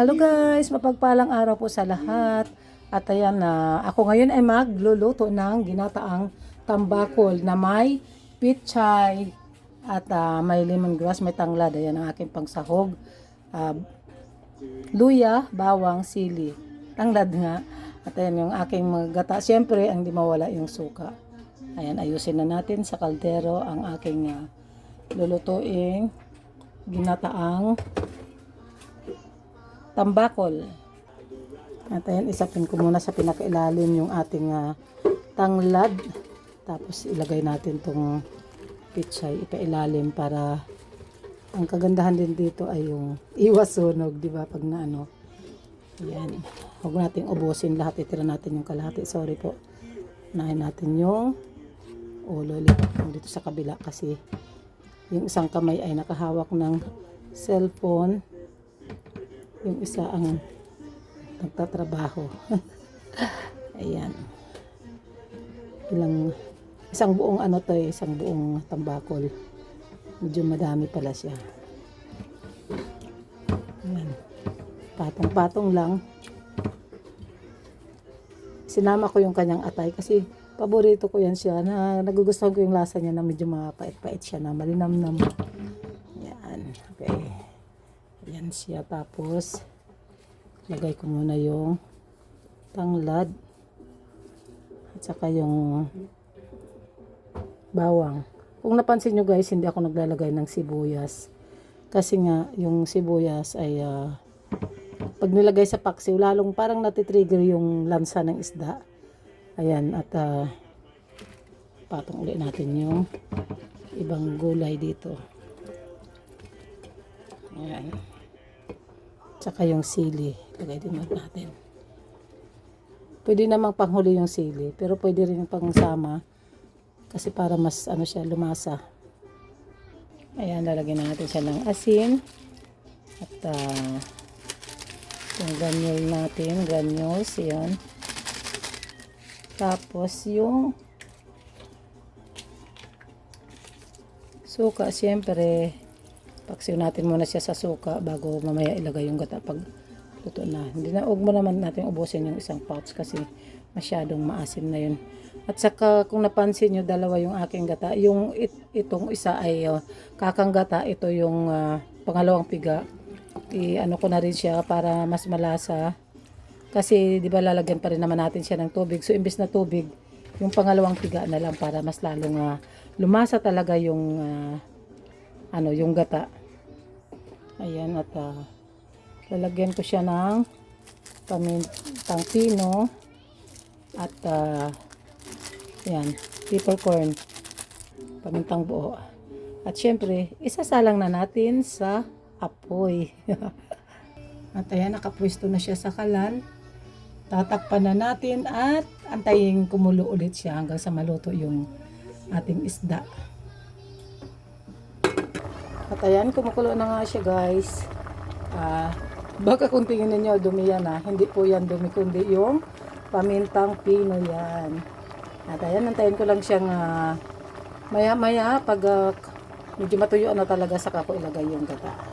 Hello guys, mapagpalang araw po sa lahat. At ayan na, ako ngayon ay magluluto ng ginataang tambakol na may pichay at ah, may lemongrass, may tanglad. Ayan ang aking pangsahog. Ah, luya, bawang, sili. Tanglad nga. At ayan yung aking mga gata. Siyempre, ang di mawala yung suka. Ayan, ayusin na natin sa kaldero ang aking ah, lulutuing ginataang tambakol. At ayan, isapin ko muna sa pinakailalim yung ating ah, tanglad. Tapos ilagay natin tong pichay ipailalim para ang kagandahan din dito ay yung iwas sunog, di ba? Pag na ano. Ayan. Huwag nating ubusin lahat. Itira natin yung kalahati. Sorry po. Unahin natin yung ulo yung dito sa kabila kasi yung isang kamay ay nakahawak ng cellphone yung isa ang nagtatrabaho. Ayan. Ilang, isang buong ano to eh, isang buong tambakol. Medyo madami pala siya. Ayan. Patong-patong lang. Sinama ko yung kanyang atay kasi paborito ko yan siya na nagugustuhan ko yung lasa niya na medyo mapait-pait siya na malinamnam. Yan. Okay. Yan siya. Tapos, lagay ko muna yung tanglad. At saka yung bawang. Kung napansin nyo guys, hindi ako naglalagay ng sibuyas. Kasi nga, yung sibuyas ay ah, pag nilagay sa paksiw, lalong parang natitrigger yung lansa ng isda. Ayan, at ah, patong ulit natin yung ibang gulay dito. Ayan. Tsaka yung sili. Lagay din natin. Pwede namang panghuli yung sili. Pero pwede rin pangsama. Kasi para mas ano siya, lumasa. Ayan, lalagyan na natin siya ng asin. At ah, yung granule natin, granules, yun. Tapos yung suka, siyempre, paksiw natin muna siya sa suka bago mamaya ilagay yung gata pag luto na. Hindi na, huwag mo naman natin ubusin yung isang pouch kasi masyadong maasim na yun. At saka kung napansin nyo, dalawa yung aking gata. Yung it, itong isa ay uh, kakang gata, ito yung ah, pangalawang piga. I, ano ko na rin siya para mas malasa. Kasi di ba lalagyan pa rin naman natin siya ng tubig. So imbes na tubig, yung pangalawang piga na lang para mas lalong ah, lumasa talaga yung ah, ano, yung gata. Ayan at ah, lalagyan ko siya ng pamintang pino at ah, ayan, peppercorn pamintang buo. At syempre, isasalang na natin sa apoy. at ayan, nakapwesto na siya sa kalan. Tatakpan na natin at antayin kumulo ulit siya hanggang sa maluto yung ating isda. At ayan, kumukulo na nga siya guys. Ah, baka kung tingin ninyo, dumi yan ah. Hindi po yan dumi, kundi yung pamintang pino yan. At ayan, nantayin ko lang siyang ah, maya-maya pag ah, medyo matuyo na talaga saka ko ilagay yung gata.